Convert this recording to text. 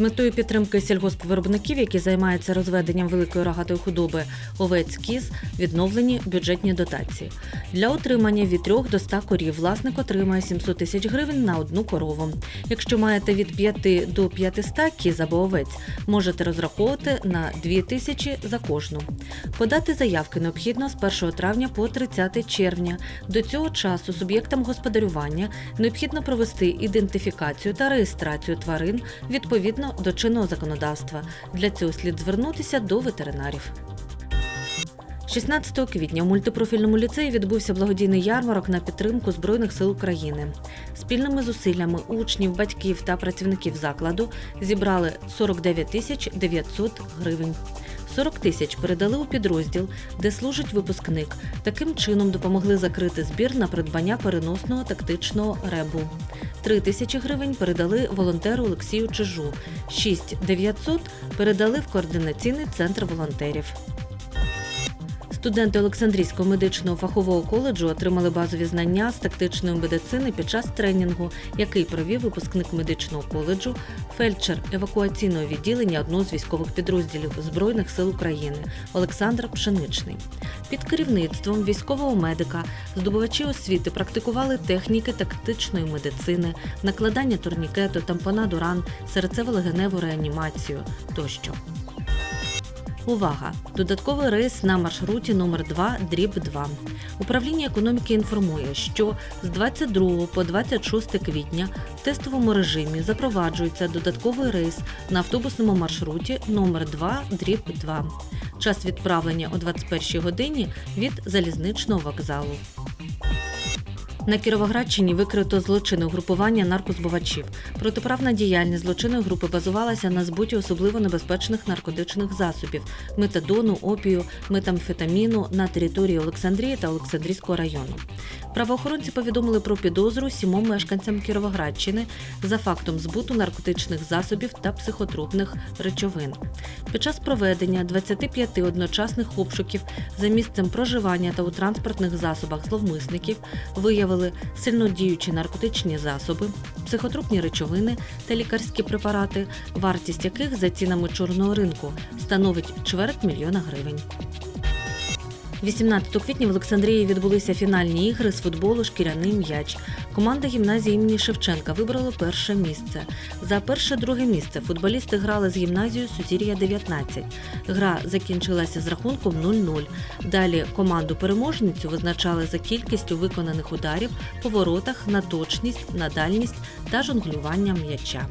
метою підтримки сільгоспвиробників, які займаються розведенням великої рогатої худоби овець кіз, відновлені бюджетні дотації. Для отримання від 3 до 100 корів власник отримає 700 тисяч гривень на одну корову. Якщо маєте від 5 до 500 кіз або овець, можете розраховувати на 2 тисячі за кожну. Подати заявки необхідно з 1 травня по 30 червня. До цього часу суб'єктам господарювання необхідно провести ідентифікацію та реєстрацію тварин відповідно до чинного законодавства. Для цього слід звернутися до ветеринарів. 16 квітня у мультипрофільному ліцеї відбувся благодійний ярмарок на підтримку Збройних сил України. Спільними зусиллями учнів, батьків та працівників закладу зібрали 49 тисяч 900 гривень. 40 тисяч передали у підрозділ, де служить випускник. Таким чином допомогли закрити збір на придбання переносного тактичного ребу. 3 тисячі гривень передали волонтеру Олексію Чижу. 6 900 передали в координаційний центр волонтерів. Студенти Олександрійського медичного фахового коледжу отримали базові знання з тактичної медицини під час тренінгу, який провів випускник медичного коледжу, фельдшер евакуаційного відділення одного з військових підрозділів Збройних сил України Олександр Пшеничний. Під керівництвом військового медика здобувачі освіти практикували техніки тактичної медицини, накладання турнікету, тампонаду ран, серцево-легеневу реанімацію тощо. Увага! Додатковий рейс на маршруті номер 2 дріб 2 Управління економіки інформує, що з 22 по 26 квітня в тестовому режимі запроваджується додатковий рейс на автобусному маршруті номер 2 дріб 2 Час відправлення о 21 годині від залізничного вокзалу. На Кіровоградщині викрито злочинне угрупування наркозбувачів. Протиправна діяльність злочинної групи базувалася на збуті особливо небезпечних наркотичних засобів метадону, опію, метамфетаміну на території Олександрії та Олександрійського району. Правоохоронці повідомили про підозру сімом мешканцям Кіровоградщини за фактом збуту наркотичних засобів та психотропних речовин. Під час проведення 25 одночасних обшуків за місцем проживання та у транспортних засобах зловмисників виявили сильнодіючі наркотичні засоби, психотропні речовини та лікарські препарати, вартість яких за цінами чорного ринку становить чверть мільйона гривень. 18 квітня в Олександрії відбулися фінальні ігри з футболу Шкіряний м'яч. Команда гімназії імені Шевченка вибрала перше місце. За перше-друге місце футболісти грали з гімназією Сузір'я 19. Гра закінчилася з рахунком 0-0. Далі команду переможницю визначали за кількістю виконаних ударів по воротах на точність, на та жонглювання м'яча.